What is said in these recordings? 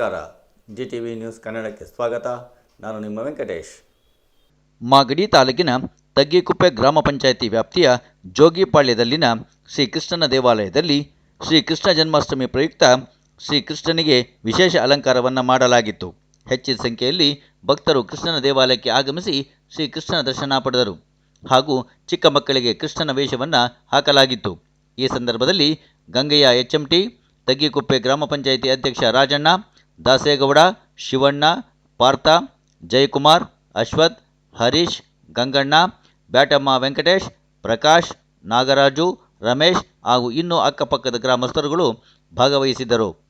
ನಮಸ್ಕಾರ. G T V news ಕನ್ನಡಕ್ಕೆ ಸ್ವಾಗತ. ನಾನು ನಿಮ್ಮ ವೆಂಕಟೇಶ್. ಮಾಗಡಿ ತಾಲೂಕಿನ ತಗ್ಗಿಕುಪ್ಪೆ ಗ್ರಾಮ ಪಂಚಾಯಿತಿ ವ್ಯಾಪ್ತಿಯ ಜೋಗಿಪಾಳ್ಯದಲ್ಲಿನ ಶ್ರೀ ಕೃಷ್ಣನ ದೇವಾಲಯದಲ್ಲಿ ಶ್ರೀ ಕೃಷ್ಣ ಜನ್ಮಾಷ್ಟಮಿ ಪ್ರಯುಕ್ತ ಶ್ರೀ ಕೃಷ್ಣನಿಗೆ ವಿಶೇಷ ಅಲಂಕಾರವನ್ನು ಮಾಡಲಾಗಿತ್ತು. ಹೆಚ್ಚಿನ ಸಂಖ್ಯೆಯಲ್ಲಿ ಭಕ್ತರು ಕೃಷ್ಣನ ದೇವಾಲಯಕ್ಕೆ ಆಗಮಿಸಿ ಶ್ರೀ ಕೃಷ್ಣನ ದರ್ಶನ ಪಡೆದರು. ಹಾಗೂ ಚಿಕ್ಕ ಮಕ್ಕಳಿಗೆ ಕೃಷ್ಣನ ವೇಷವನ್ನು ಹಾಕಲಾಗಿತ್ತು. ಈ ಸಂದರ್ಭದಲ್ಲಿ ಗಂಗಯ್ಯ ಎಚ್ಎಂಟಿ ತಗ್ಗಿಕುಪ್ಪೆ ಗ್ರಾಮ ಪಂಚಾಯಿತಿ ಅಧ್ಯಕ್ಷ ರಾಜಣ್ಣ ದಾಸೇಗೌಡ, ಶಿವಣ್ಣ, ಪಾರ್ಥ, ಜಯಕುಮಾರ್, ಅಶ್ವಥ್, ಹರೀಶ್, ಗಂಗಣ್ಣ, ಬ್ಯಾಟಮ್ಮ ವೆಂಕಟೇಶ್, ಪ್ರಕಾಶ್, ನಾಗರಾಜು, ರಮೇಶ್ ಹಾಗೂ ಇನ್ನೂ ಅಕ್ಕಪಕ್ಕದ ಗ್ರಾಮಸ್ಥರುಗಳು ಭಾಗವಹಿಸಿದ್ದರು.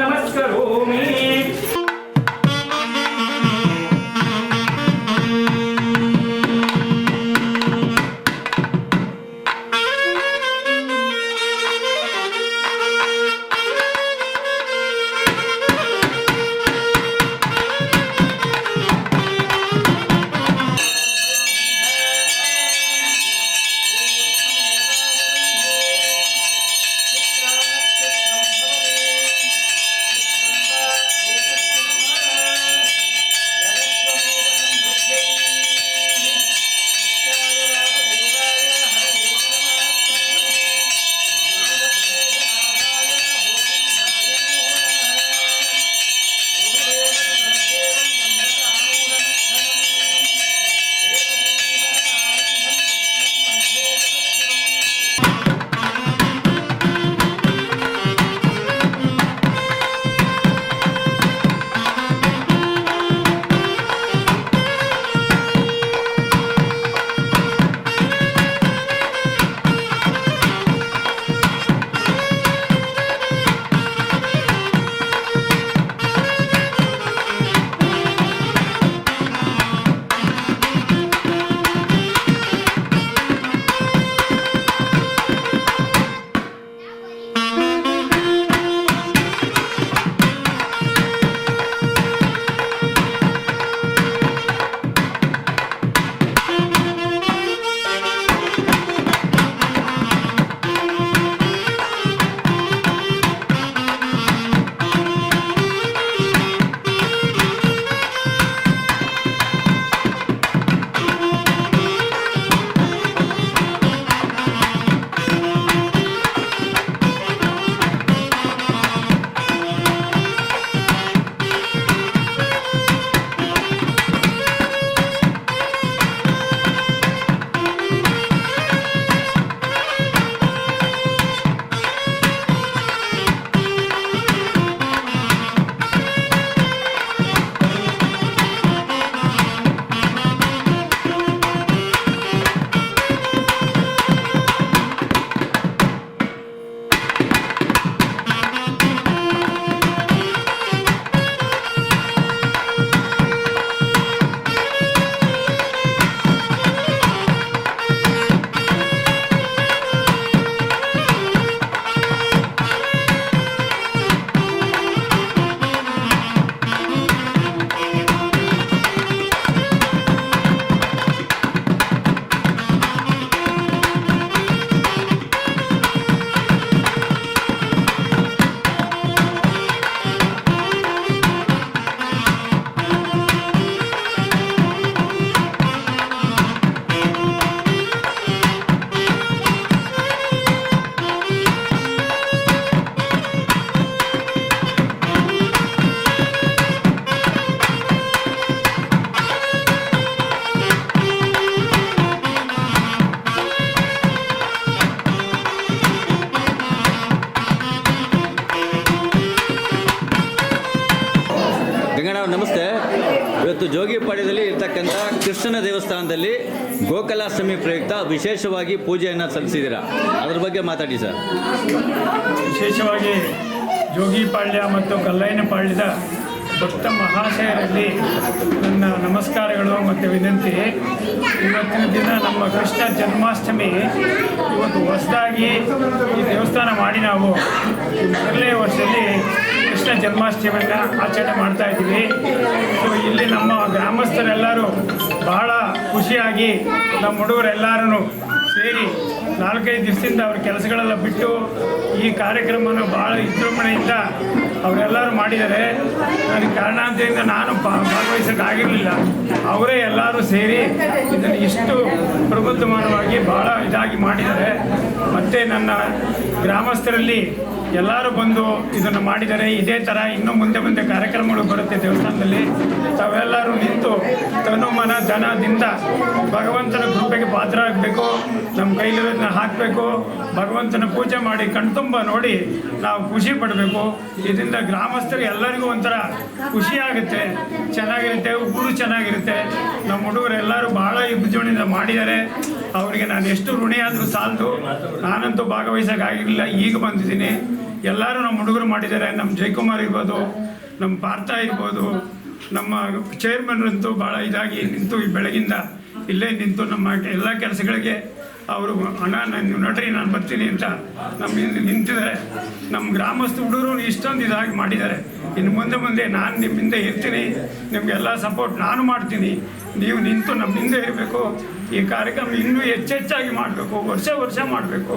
ಕೃಷ್ಣನ ದೇವಸ್ಥಾನದಲ್ಲಿ ಗೋಕಲಾಷ್ಟಮಿ ಪ್ರಯುಕ್ತ ವಿಶೇಷವಾಗಿ ಪೂಜೆಯನ್ನು ಸಲ್ಲಿಸಿದ್ದೀರಾ ಅದ್ರ ಬಗ್ಗೆ ಮಾತಾಡಿ ಸರ್. ವಿಶೇಷವಾಗಿ ಜೋಗಿಪಾಳ್ಯ ಮತ್ತು ಕಲ್ಲಯ್ಯನಪಾಳ್ಯದ ಭಕ್ತ ಮಹಾಶಯರಲ್ಲಿ ನನ್ನ ನಮಸ್ಕಾರಗಳು ಮತ್ತು ವಿನಂತಿ. ಇವತ್ತಿನ ದಿನ ನಮ್ಮ ಕೃಷ್ಣ ಜನ್ಮಾಷ್ಟಮಿ ಇವತ್ತು ಹೊಸದಾಗಿ ಈ ದೇವಸ್ಥಾನ ಮಾಡಿ ನಾವು ಮೊದಲನೇ ವರ್ಷದಲ್ಲಿ ಕೃಷ್ಣ ಜನ್ಮಾಷ್ಟಮಿಯನ್ನು ಆಚರಣೆ ಮಾಡ್ತಾ ಇದ್ದೀವಿ. ಸೊ ಇಲ್ಲಿ ನಮ್ಮ ಗ್ರಾಮಸ್ಥರೆಲ್ಲರೂ ಬಹಳ ಖುಷಿಯಾಗಿ ನಮ್ಮ ಹುಡುಗರೆಲ್ಲರೂ ಸೇರಿ ನಾಲ್ಕೈದು ದಿವಸದಿಂದ ಅವ್ರ ಕೆಲಸಗಳೆಲ್ಲ ಬಿಟ್ಟು ಈ ಕಾರ್ಯಕ್ರಮನ ಭಾಳ ವಿಜೃಂಭಣೆಯಿಂದ ಅವರೆಲ್ಲರೂ ಮಾಡಿದ್ದಾರೆ. ಅದಕ್ಕೆ ಕಾರಣಾಂತರಿಂದ ನಾನು ಭಾಗವಹಿಸೋಕ್ಕಾಗಿರಲಿಲ್ಲ ಅವರೇ ಎಲ್ಲರೂ ಸೇರಿ ಇದನ್ನು ಇಷ್ಟು ಪ್ರಬುದ್ಧಮಾನವಾಗಿ ಭಾಳ ಇದಾಗಿ ಮಾಡಿದ್ದಾರೆ. ಮತ್ತು ನನ್ನ ಗ್ರಾಮಸ್ಥರಲ್ಲಿ ಎಲ್ಲರೂ ಬಂದು ಇದನ್ನು ಮಾಡಿದರೆ ಇದೇ ಥರ ಇನ್ನೂ ಮುಂದೆ ಮುಂದೆ ಕಾರ್ಯಕ್ರಮಗಳು ಬರುತ್ತೆ ದೇವಸ್ಥಾನದಲ್ಲಿ. ತಾವೆಲ್ಲರೂ ನಿಂತು ತನು ಮನ ಧನದಿಂದ ಭಗವಂತನ ಕೃಪೆಗೆ ಪಾತ್ರ ಆಗಬೇಕು ನಮ್ಮ ಕೈಲಿರೋದನ್ನ ಹಾಕಬೇಕು, ಭಗವಂತನ ಪೂಜೆ ಮಾಡಿ ಕಣ್ತುಂಬ ನೋಡಿ ನಾವು ಖುಷಿ ಪಡಬೇಕು. ಇದರಿಂದ ಗ್ರಾಮಸ್ಥರಿಗೆ ಎಲ್ಲರಿಗೂ ಒಂಥರ ಖುಷಿ ಆಗುತ್ತೆ, ಚೆನ್ನಾಗಿರುತ್ತೆ, ಊರು ಚೆನ್ನಾಗಿರುತ್ತೆ. ನಮ್ಮ ಹುಡುಗರು ಎಲ್ಲರೂ ಭಾಳ ವಿಜೃಂಭಣೆಯಿಂದ ಮಾಡಿದ್ದಾರೆ. ಅವರಿಗೆ ನಾನು ಎಷ್ಟು ಋಣಿಯಾದರೂ ಸಾಲದು, ನಾನಂತೂ ಭಾಗವಹಿಸೋಕ್ಕಾಗಿರಲಿಲ್ಲ ಈಗ ಬಂದಿದ್ದೀನಿ. ಎಲ್ಲರೂ ನಮ್ಮ ಹುಡುಗರು ಮಾಡಿದ್ದಾರೆ. ನಮ್ಮ ಜಯಕುಮಾರ್ ಇರ್ಬೋದು, ನಮ್ಮ ಪಾರ್ಥ ಇರ್ಬೋದು, ನಮ್ಮ ಚೇರ್ಮನ್ ಅಂತೂ ಭಾಳ ಇದಾಗಿ ನಿಂತು ಈ ಬೆಳಗಿಂದ ಇಲ್ಲೇ ನಿಂತು ನಮ್ಮ ಎಲ್ಲ ಕೆಲಸಗಳಿಗೆ ಅವರು ಹಣ ನಾನು ನಡ್ರಿ, ನಾನು ಬರ್ತೀನಿ ಅಂತ ನಮ್ಮ ನಿಂತಿದ್ದಾರೆ. ನಮ್ಮ ಗ್ರಾಮಸ್ಥ ಹುಡುಗರು ಇಷ್ಟೊಂದು ಇದಾಗಿ ಮಾಡಿದ್ದಾರೆ. ಇನ್ನು ಮುಂದೆ ಮುಂದೆ ನಾನು ನಿಮ್ಮ ಹಿಂದೆ ಇರ್ತೀನಿ. ನಿಮಗೆಲ್ಲ ಸಪೋರ್ಟ್ ನಾನು ಮಾಡ್ತೀನಿ. ನೀವು ನಿಂತು ನಮ್ಮ ಹಿಂದೆ ಇರಬೇಕು. ಈ ಕಾರ್ಯಕ್ರಮ ಇನ್ನೂ ಹೆಚ್ಚೆಚ್ಚಾಗಿ ಮಾಡಬೇಕು. ವರ್ಷ ವರ್ಷ ಮಾಡಬೇಕು.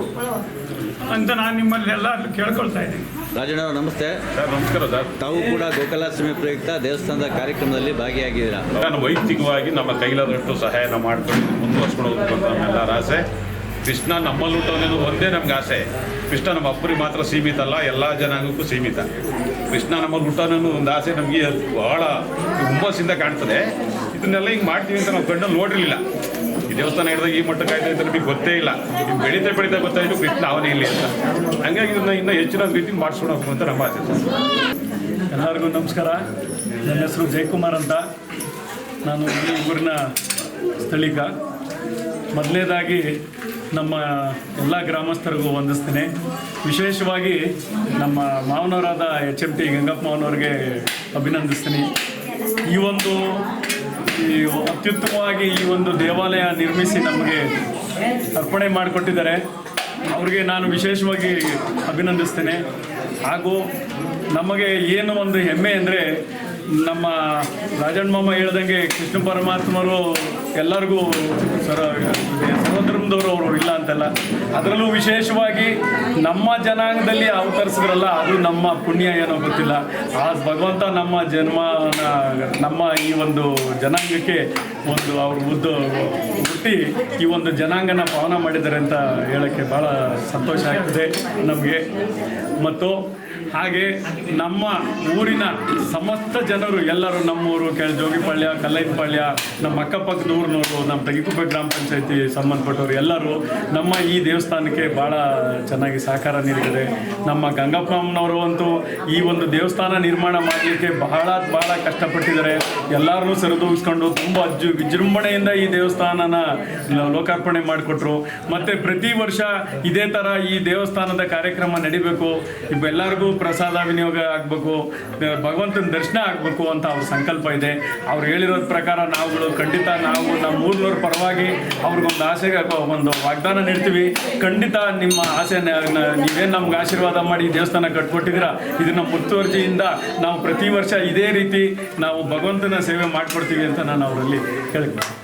ಅಂತ ನಾನು ನಿಮ್ಮಲ್ಲಿ ಎಲ್ಲ ಕೇಳ್ಕೊಳ್ತಾ ಇದ್ದೀನಿ. ರಾಜಣ್ಣ ನಮಸ್ತೆ. ಸರ್ ನಮಸ್ಕಾರ ಸರ್. ತಾವು ಕೂಡ ಗೋಕಲಾಷ್ಟಮಿ ಪ್ರಯುಕ್ತ ದೇವಸ್ಥಾನದ ಕಾರ್ಯಕ್ರಮದಲ್ಲಿ ಭಾಗಿಯಾಗಿದ್ದೀರಾ? ನಾನು ವೈಯಕ್ತಿಕವಾಗಿ ನಮ್ಮ ಕೈಲಾದಷ್ಟು ಸಹಾಯನ ಮಾಡ್ಕೊಂಡು ಮುಂದುವರ್ಸ್ಕೊಂಡು ಹೋಗ್ಬೇಕು ಅಂತ ನಮ್ಮೆಲ್ಲರ ಆಸೆ. ಕೃಷ್ಣ ನಮ್ಮಲ್ಲಿ ಅನ್ನೋದು ಒಂದೇ ನಮ್ಗೆ ಆಸೆ. ಕೃಷ್ಣ ನಮ್ಮ ಅಪ್ಪರಿಗೆ ಮಾತ್ರ ಸೀಮಿತ ಅಲ್ಲ ಎಲ್ಲ ಜನಾಂಗಕ್ಕೂ ಸೀಮಿತ. ಕೃಷ್ಣ ನಮ್ಮಲ್ಲಿ ಹುಟ್ಟೋನೂ ಒಂದು ಆಸೆ ನಮಗೆ ಬಹಳ ಹುಮ್ಮಸ್ಸಿಂದ ಕಾಣ್ತದೆ. ಇದನ್ನೆಲ್ಲ ಹಿಂಗೆ ಮಾಡ್ತೀವಿ ಅಂತ ನಾವು ಕಣ್ಣಲ್ಲಿ ನೋಡಿರಲಿಲ್ಲ. ಈ ದೇವಸ್ಥಾನ ಹಿಡಿದಾಗ ಈ ಮಟ್ಟಕ್ಕೆ ಆಯ್ತು ಅಂತ ನಮಗೆ ಗೊತ್ತೇ ಇಲ್ಲ. ನೀವು ಬೆಳೀತಾ ಬೆಳೀತಾ ಗೊತ್ತಾಯಿತು ಬಿಟ್ಟು ಅವನೇ ಇಲ್ಲಿ ಅಂತ. ಹಂಗಾಗಿ ಇದನ್ನ ಇನ್ನು ಹೆಚ್ಚಿನ ರೀತಿ ಹೋಗ್ಬೇಕು ಅಂತ ನಮ್ಮ ಆಸೆ. ಎಲ್ಲರಿಗೂ ನಮಸ್ಕಾರ. ನನ್ನ ಹೆಸರು ಜಯಕುಮಾರ್ ಅಂತ. ನಾನು ಈ ಊರಿನ ಸ್ಥಳೀಕ ಮೊದಲನೇದಾಗಿ ನಮ್ಮ ಎಲ್ಲ ಗ್ರಾಮಸ್ಥರಿಗೂ ವಂದಿಸ್ತೀನಿ. ವಿಶೇಷವಾಗಿ ನಮ್ಮ ಮಾವನವರಾದ ಎಚ್ ಎಂ ಟಿ ಗಂಗಪ್ಪ ಮಾವನವ್ರಿಗೆ ಅಭಿನಂದಿಸ್ತೀನಿ. ಈ ಒಂದು ಈ ಅತ್ಯುತ್ತಮವಾಗಿ ಈ ಒಂದು ದೇವಾಲಯ ನಿರ್ಮಿಸಿ ನಮಗೆ ಅರ್ಪಣೆ ಮಾಡಿಕೊಟ್ಟಿದ್ದಾರೆ. ಅವ್ರಿಗೆ ನಾನು ವಿಶೇಷವಾಗಿ ಅಭಿನಂದಿಸ್ತೇನೆ. ಹಾಗೂ ನಮಗೆ ಏನು ಒಂದು ಹೆಮ್ಮೆ ಅಂದರೆ ನಮ್ಮ ರಾಜಣ್ಣ ಮಾಮ ಹೇಳ್ದಂಗೆ ಕೃಷ್ಣ ಪರಮಾತ್ಮರು ಎಲ್ಲರಿಗೂ ಸರ, ಸರ್ವಧರ್ಮದವರು ಅವರು ಇಲ್ಲ ಅಂತಲ್ಲ. ಅದರಲ್ಲೂ ವಿಶೇಷವಾಗಿ ನಮ್ಮ ಜನಾಂಗದಲ್ಲಿ ಅವತರಿಸಿದ್ರಲ್ಲ, ಅದು ನಮ್ಮ ಪುಣ್ಯ ಏನೋ ಗೊತ್ತಿಲ್ಲ. ಆ ಭಗವಂತ ನಮ್ಮ ಜನ್ಮ, ನಮ್ಮ ಈ ಒಂದು ಜನಾಂಗಕ್ಕೆ ಒಂದು ಅವರು ಉದ್ದು ಹುಟ್ಟಿ ಈ ಒಂದು ಜನಾಂಗನ ಪಾವನ ಮಾಡಿದ್ದಾರೆ ಅಂತ ಹೇಳೋಕ್ಕೆ ಭಾಳ ಸಂತೋಷ ಆಗ್ತದೆ ನಮಗೆ. ಮತ್ತು ಹಾಗೆ ನಮ್ಮ ಊರಿನ ಸಮಸ್ತ ಜನರು, ಎಲ್ಲರೂ ನಮ್ಮೂರು ಕೆಳ ಜೋಗಿಪಾಳ್ಯ ಕಲ್ಲೈನಪಾಳ್ಯ ನಮ್ಮ ಅಕ್ಕಪಕ್ಕದ ಊರಿನವರು ನಮ್ಮ ತೆಗಿಕುಪ್ಪೆ ಗ್ರಾಮ ಪಂಚಾಯತಿ ಸಂಬಂಧಪಟ್ಟವರು ಎಲ್ಲರೂ ನಮ್ಮ ಈ ದೇವಸ್ಥಾನಕ್ಕೆ ಭಾಳ ಚೆನ್ನಾಗಿ ಸಹಕಾರ ನೀಡಿದ್ದಾರೆ. ನಮ್ಮ ಗಂಗಪ್ಪನವರು ಅಂತೂ ಈ ಒಂದು ದೇವಸ್ಥಾನ ನಿರ್ಮಾಣ ಮಾಡಲಿಕ್ಕೆ ಬಹಳ ಬಹಳ ಕಷ್ಟಪಟ್ಟಿದ್ದಾರೆ. ಎಲ್ಲರನ್ನೂ ಸರಿದೂಗಿಸ್ಕೊಂಡು ತುಂಬ ಅಜ್ಜು ವಿಜೃಂಭಣೆಯಿಂದ ಈ ದೇವಸ್ಥಾನನ ಲೋಕಾರ್ಪಣೆ ಮಾಡಿಕೊಟ್ರು. ಮತ್ತು ಪ್ರತಿ ವರ್ಷ ಇದೇ ಥರ ಈ ದೇವಸ್ಥಾನದ ಕಾರ್ಯಕ್ರಮ ನಡಿಬೇಕು. ಇವೆಲ್ಲರಿಗೂ ಪ್ರಸಾದ ವಿನಿಯೋಗ ಆಗಬೇಕು ಭಗವಂತನ ದರ್ಶನ ಆಗಬೇಕು ಅಂತ ಅವ್ರ ಸಂಕಲ್ಪ ಇದೆ. ಅವ್ರು ಹೇಳಿರೋದ ಪ್ರಕಾರ ನಾವುಗಳು ಖಂಡಿತ, ನಾವು ನಮ್ಮ ಊರಿನವ್ರ ಪರವಾಗಿ ಅವ್ರಿಗೊಂದು ಆಸೆಗೆ ಒಂದು ವಾಗ್ದಾನ ನೀಡ್ತೀವಿ. ಖಂಡಿತ ನಿಮ್ಮ ಆಸೆ ನೀವೇನು ನಮ್ಗೆ ಆಶೀರ್ವಾದ ಮಾಡಿ ದೇವಸ್ಥಾನ ಕಟ್ಕೊಟ್ಟಿದ್ದೀರಾ? ಇದನ್ನ ಮುತುವರ್ಜಿಯಿಂದ ನಾವು ಪ್ರತಿ ವರ್ಷ ಇದೇ ರೀತಿ ನಾವು ಭಗವಂತನ ಸೇವೆ ಮಾಡಿಕೊಡ್ತೀವಿ ಅಂತ ನಾನು ಅವರಲ್ಲಿ ಕೇಳ್ತೀನಿ